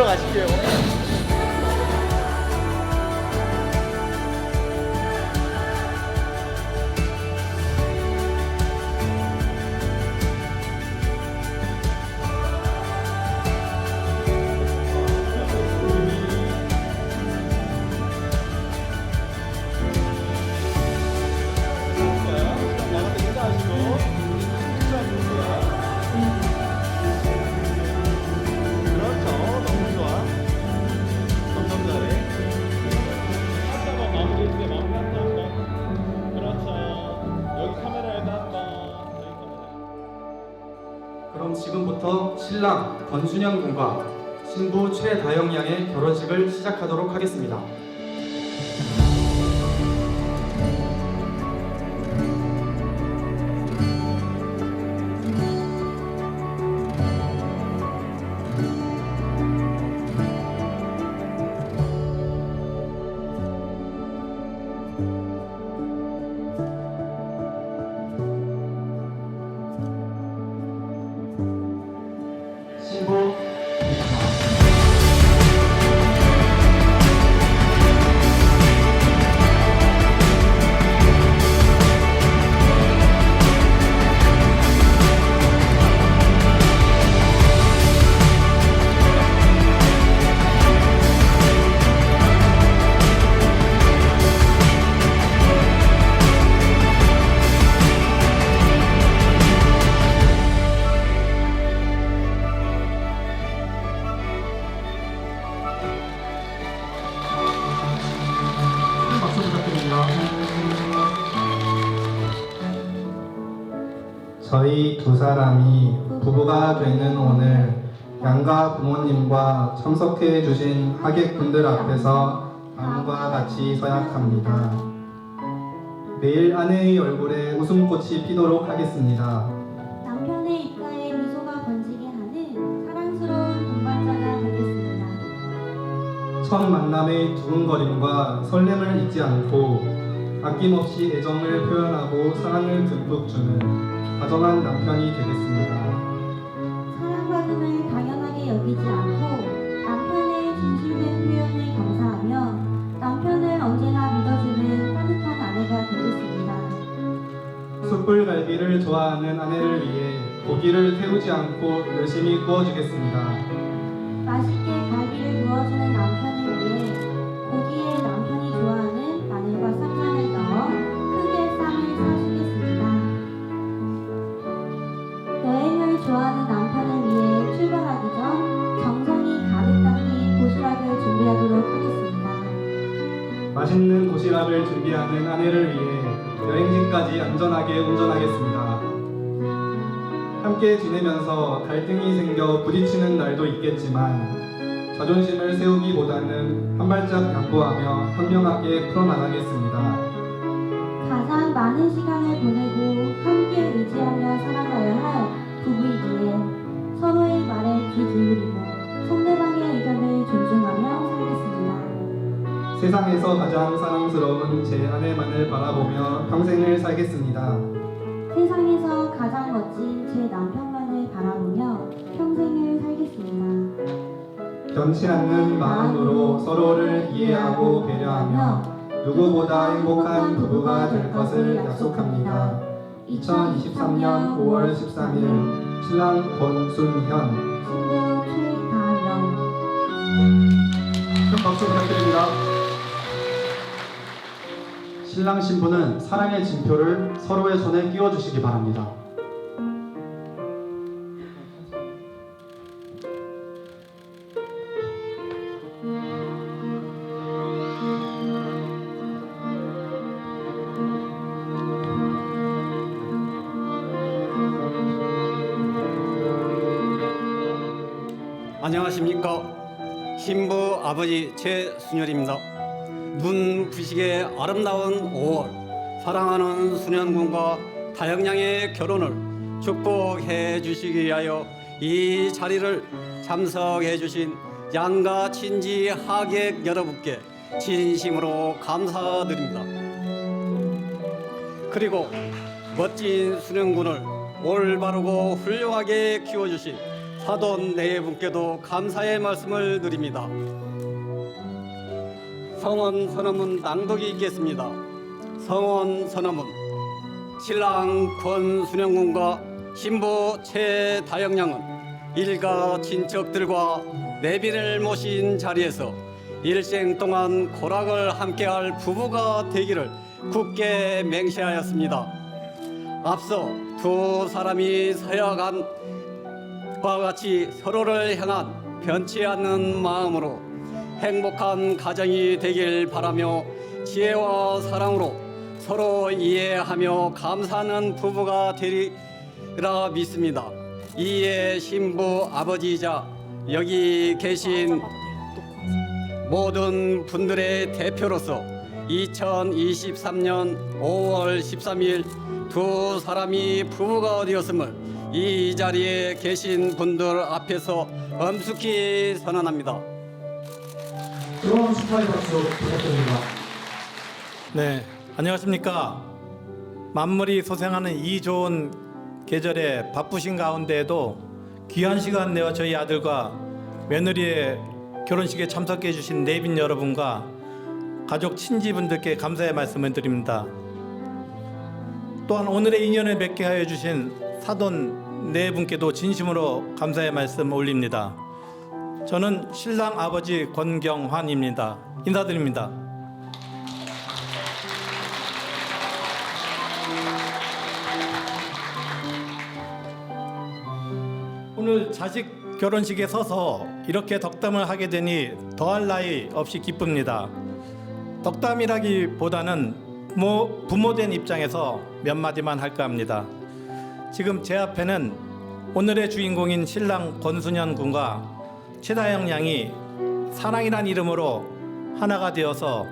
들어가실게요. 권순영 군과 신부 최다영 양의 결혼식을 시작하도록 하겠습니다. 오늘 양가 부모님과 참석해 주신 하객분들 앞에서 다음과 같이 서약합니다. 매일 아내의 얼굴에 웃음꽃이 피도록 하겠습니다. 남편의 입가에 미소가 번지게 하는 사랑스러운 동반자가 되겠습니다. 첫 만남의 두근거림과 설렘을 잊지 않고 아낌없이 애정을 표현하고 사랑을 듬뿍 주는 다정한 남편이 되겠습니다. 여기지 않고 남편의 진실된 표현에 감사하며 남편을 언제나 믿어주는 따뜻한 아내가 되겠습니다. 숯불갈비를 좋아하는 아내를 위해 고기를 태우지 않고 열심히 구워주겠습니다. 맛있게 갈비를 구워주는 아내를 위해 여행지까지 안전하게 운전하겠습니다. 함께 지내면서 갈등이 생겨 부딪히는 날도 있겠지만 자존심을 세우기보다는 한 발짝 양보하며 현명하게 풀어나가겠습니다. 가장 많은 시간을 보내고 함께 의지하며 살아가야 할 부부이기에 서로의 세상에서 가장 사랑스러운 제 아내만을 바라보며 평생을 살겠습니다. 세상에서 가장 멋진 제 남편만을 바라보며 평생을 살겠습니다. 변치 않는 마음으로 서로를 이해하고 배려하며 누구보다 행복한 부부가 될 것을 약속합니다. 2023년 5월 13일 신랑 권순현 신부 최다영 큰 박수 부탁드립니다. 신랑 신부는 사랑의 진표를 서로의 손에 끼워주시기 바랍니다. 안녕하십니까 신부 아버지 최순열입니다 눈부시게 아름다운 5월 사랑하는 수년군과 다영양의 결혼을 축복해 주시기 위하여 이 자리를 참석해 주신 양가 친지 하객 여러분께 진심으로 감사드립니다 그리고 멋진 수련군을 올바르고 훌륭하게 키워주신 사돈 네 분께도 감사의 말씀을 드립니다. 성원 선언문 낭독이 있겠습니다. 성원 선언문 신랑 권순영 군과 신부 최다영 양은 일가 친척들과 내빈을 모신 자리에서 일생 동안 고락을 함께할 부부가 되기를 굳게 맹세하였습니다. 앞서 두 사람이 서야간 과 같이 서로를 향한 변치 않는 마음으로 행복한 가정이 되길 바라며 지혜와 사랑으로 서로 이해하며 감사하는 부부가 되리라 믿습니다. 이에 신부 아버지이자 여기 계신 모든 분들의 대표로서 2023년 5월 13일 두 사람이 부부가 되었음을 이 자리에 계신 분들 앞에서 엄숙히 선언합니다. 뜨거운 축하의 박수 부탁드립니다. 네, 안녕하십니까. 만물이 소생하는 이 좋은 계절에 바쁘신 가운데에도 귀한 시간 내어 저희 아들과 며느리의 결혼식에 참석해 주신 내빈 여러분과 가족 친지분들께 감사의 말씀을 드립니다. 또한 오늘의 인연을 맺게 하여 주신 사돈 네 분께도 진심으로 감사의 말씀 올립니다. 저는 신랑 아버지 권경환입니다. 인사드립니다. 오늘 자식 결혼식에 서서 이렇게 덕담을 하게 되니 더할 나위 없이 기쁩니다. 덕담이라기보다는 부모, 부모된 입장에서 몇 마디만 할까 합니다. 지금 제 앞에는 오늘의 주인공인 신랑 권순현 군과 최다영 양이 사랑이란 이름으로 하나가 되어서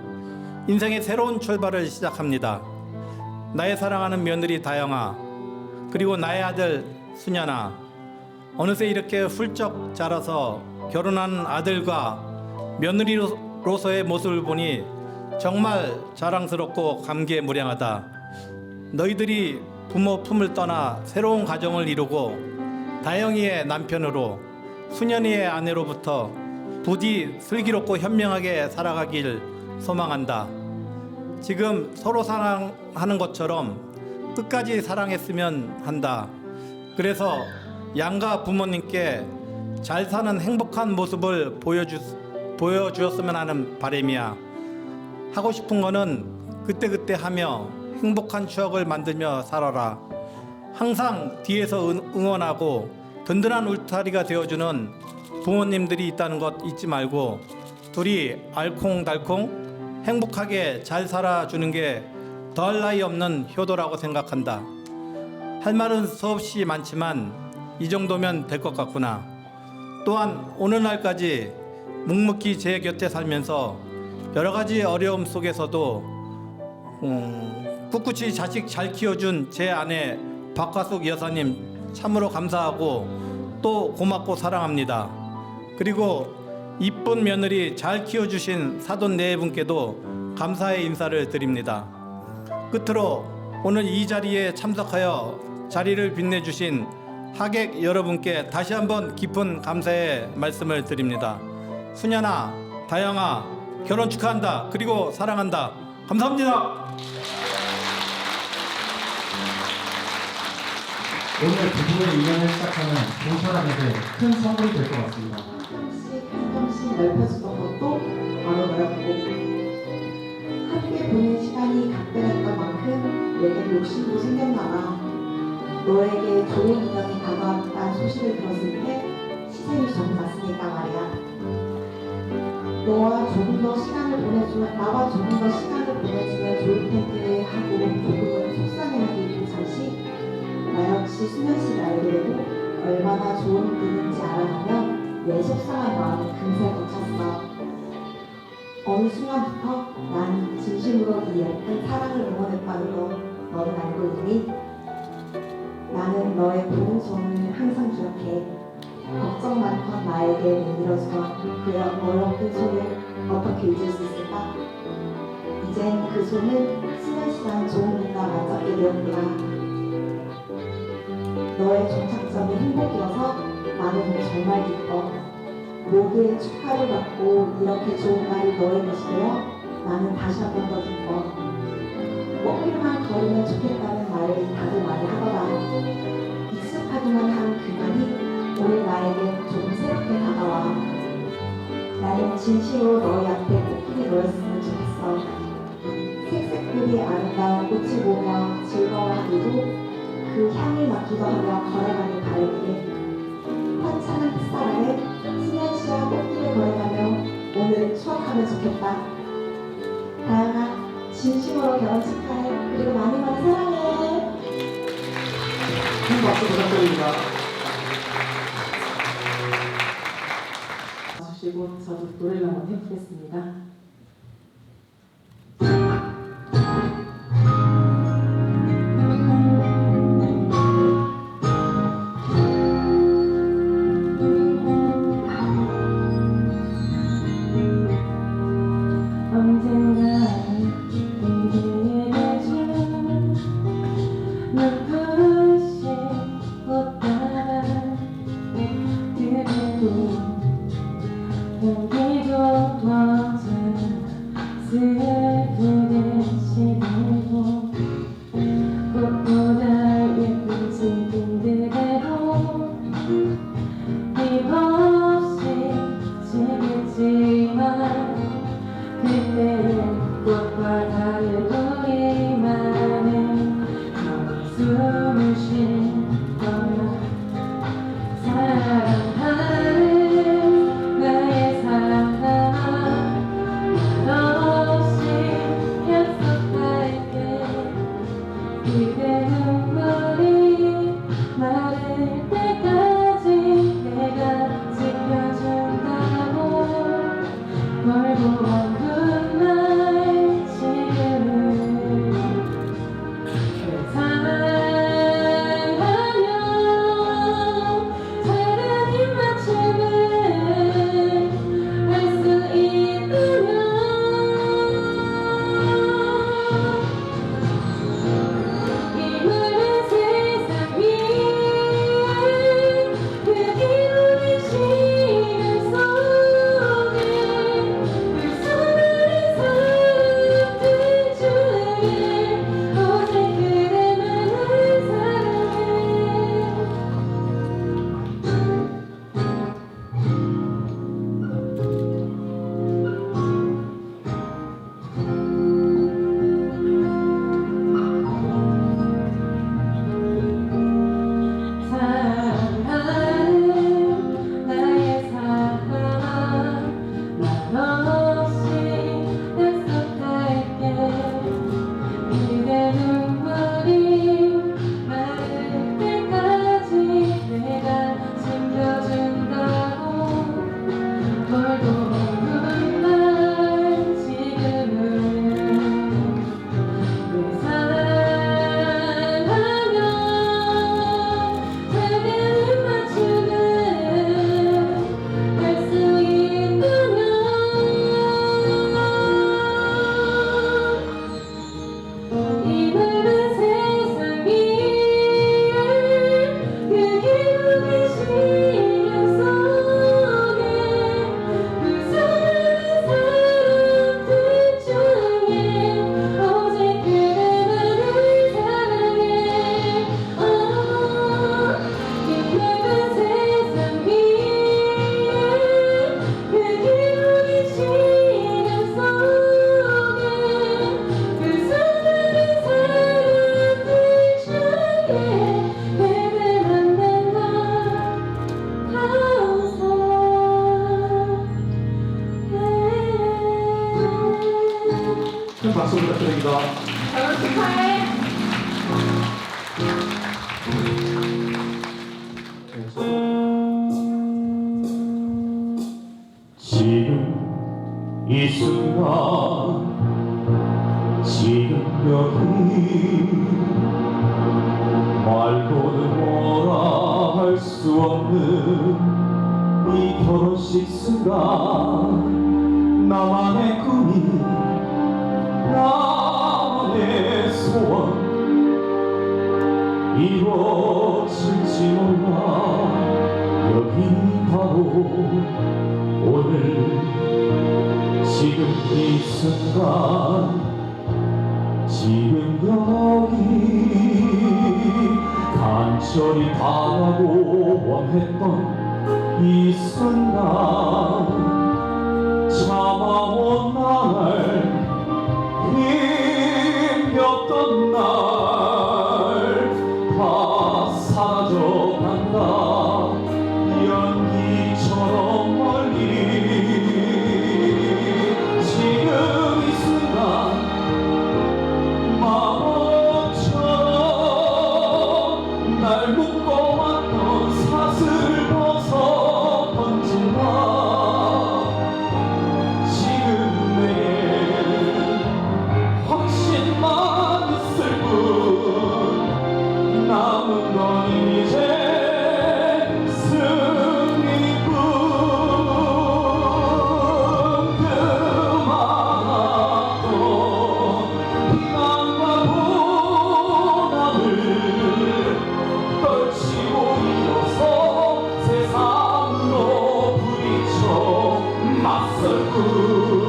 인생의 새로운 출발을 시작합니다. 나의 사랑하는 며느리 다영아 그리고 나의 아들 순현아 어느새 이렇게 훌쩍 자라서 결혼한 아들과 며느리로서의 모습을 보니 정말 자랑스럽고 감개무량하다. 너희들이 부모 품을 떠나 새로운 가정을 이루고 다영이의 남편으로 순현이의 아내로부터 부디 슬기롭고 현명하게 살아가길 소망한다. 지금 서로 사랑하는 것처럼 끝까지 사랑했으면 한다. 그래서 양가 부모님께 잘 사는 행복한 모습을 보여주, 보여주었으면 하는 바람이야. 하고 싶은 거는 그때그때 하며 행복한 추억을 만들며 살아라. 항상 뒤에서 응- 응원하고 든든한 울타리가 되어주는 부모님들이 있다는 것 잊지 말고 둘이 알콩달콩 행복하게 잘 살아주는 게 더할 나위 없는 효도라고 생각한다. 할 말은 수없이 많지만 이 정도면 될 것 같구나. 또한 오늘날까지 묵묵히 제 곁에 살면서 여러 가지 어려움 속에서도 음, 꿋꿋이 자식 잘 키워준 제 아내 박화숙 여사님 참으로 감사하고 또 고맙고 사랑합니다. 그리고 이쁜 며느리 잘 키워주신 사돈 네 분께도 감사의 인사를 드립니다. 끝으로 오늘 이 자리에 참석하여 자리를 빛내주신 하객 여러분께 다시 한번 깊은 감사의 말씀을 드립니다. 순현아, 다영아, 결혼 축하한다. 그리고 사랑한다. 감사합니다. 오늘 부부의 인연을 시작하는 두 사람에게 큰 선물이 될 것 같습니다. 조금씩 조금씩 넓혀주던 것도 바로 너였고 함께 보낸 시간이 각별했던 만큼 내게 욕심도 생겼나봐 너에게 좋은 인연이 다가왔다는 소식을 들었을 때 시샘이 좀 났으니까 말이야 너와 조금 더 시간을 보내주면 나와 조금 더 시간을 보내주면 좋을 텐데 하고 잠시 나 역시 수면 씨를 알게 되고 얼마나 좋은 분인지 알아가며 내 속상한 마음이 금세 벅찼어. 어느 순간부터 난 진심으로 이 예쁜 사랑을 응원했다는 거 너는 알고 있니? 나는 너의 소원을 항상 기억해. 걱정 많던 나에게 내밀어주던 그 어여쁜 손을 어떻게 잊을 수 있을까? 이젠 그 손을 수면 씨랑 좋은 일과 맞잡게 되었구나. 너의 종착점이 행복이어서 나는 정말 기뻐. 모두의 축하를 받고 이렇게 좋은 날이 너에게 시되어 나는 다시 한 번 더 기뻐. 꽃길만 걸으면 좋겠다는 말을 다들 많이 하더라. 익숙하기만 한그 말이 오늘 나에게 조금 새롭게 다가와. 나는 진심으로 너희 앞에 꽃길이 놓였으면 좋겠어. 색색들이 아름다운 꽃을 보며 즐거워하기도 그 향이 맡기도 하며 걸어가는 바람에 환찮은 햇살 아래 수면시와 꽃길을 걸어가며 오늘을 추억하면 좋겠다. 다양아, 진심으로 결혼 축하해. 그리고 많이 많이 사랑해. 큰 박수 부탁드립니다. 주시고 저도 노래를 한번 해보겠습니다. 수 없는 이 결혼식 순간 나만의 꿈이 나만의 소원 이루어질지 몰라. 여기 바로 오늘 지금 이 순간 간절히 바라고 원했던 이 순간. Master Good.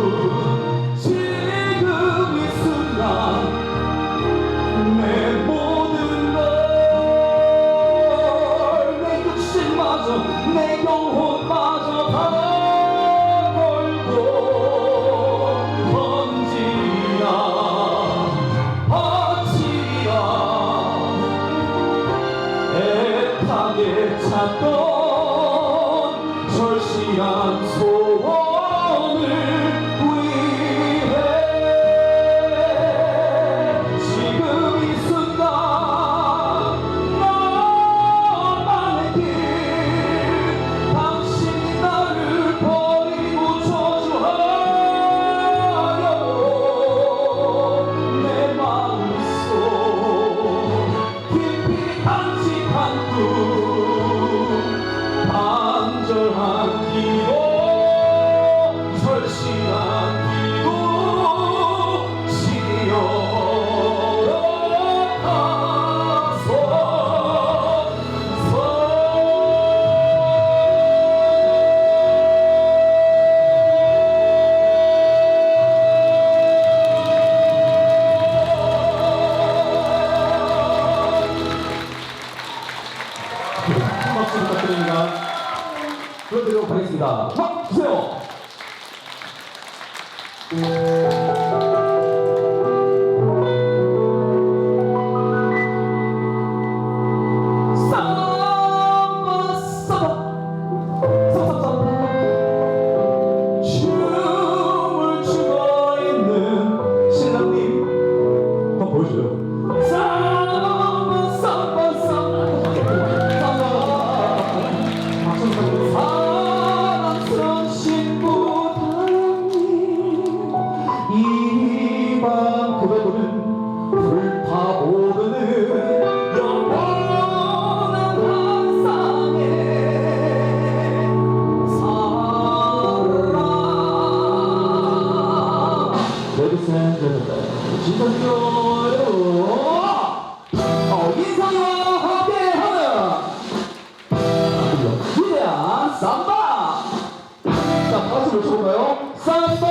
한번 쳐볼까요? 삼바.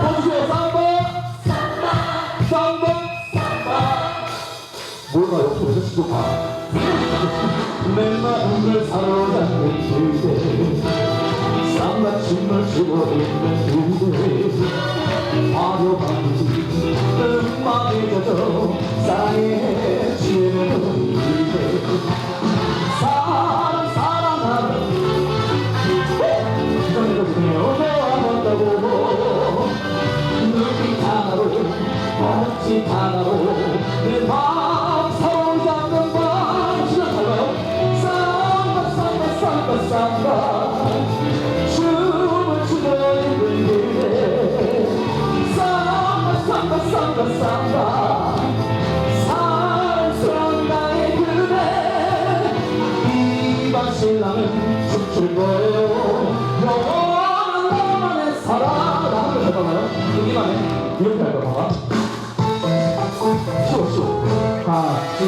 해주세요 삼바! 삼바. 삼바! 몰라요 도대체도 봐 맨날 운을 사로잡는 그대 삼바 춤을 추고 있는 그대 화려한 음악이 젖어 싸해지는 그대 사 내 마음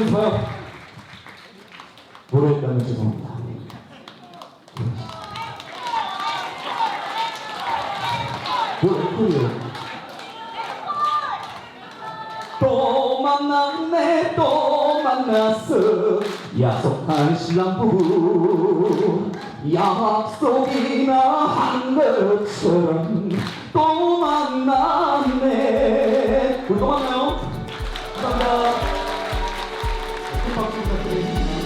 주홍준이 좋아요. 노래했다면 죄송합니다. 또 만났네 또 만났어 약속한 신랑부 약속이나 한 것처럼 큰박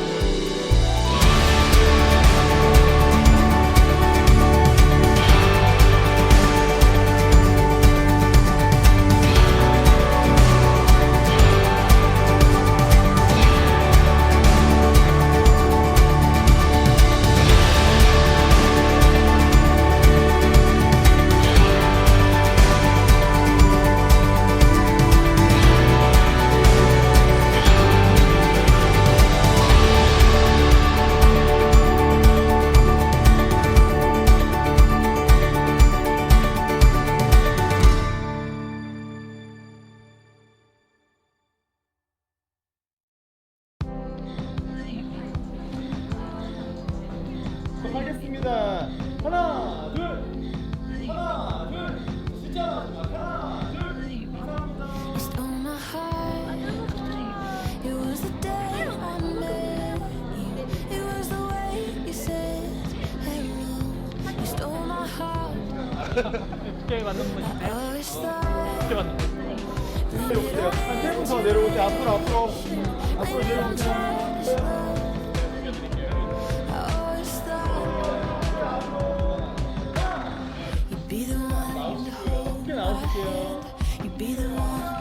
하겠습니다. 하나, 둘, 하나, 둘, 진짜 하나, 둘, 감사합니다. stole my heart. It was the day I met you. It was the way you said hello. You stole my heart. I always thought 한 테이블부터 내려오세요. 앞으로, 앞으로. 앞으로 내려오세요. you'd be the one.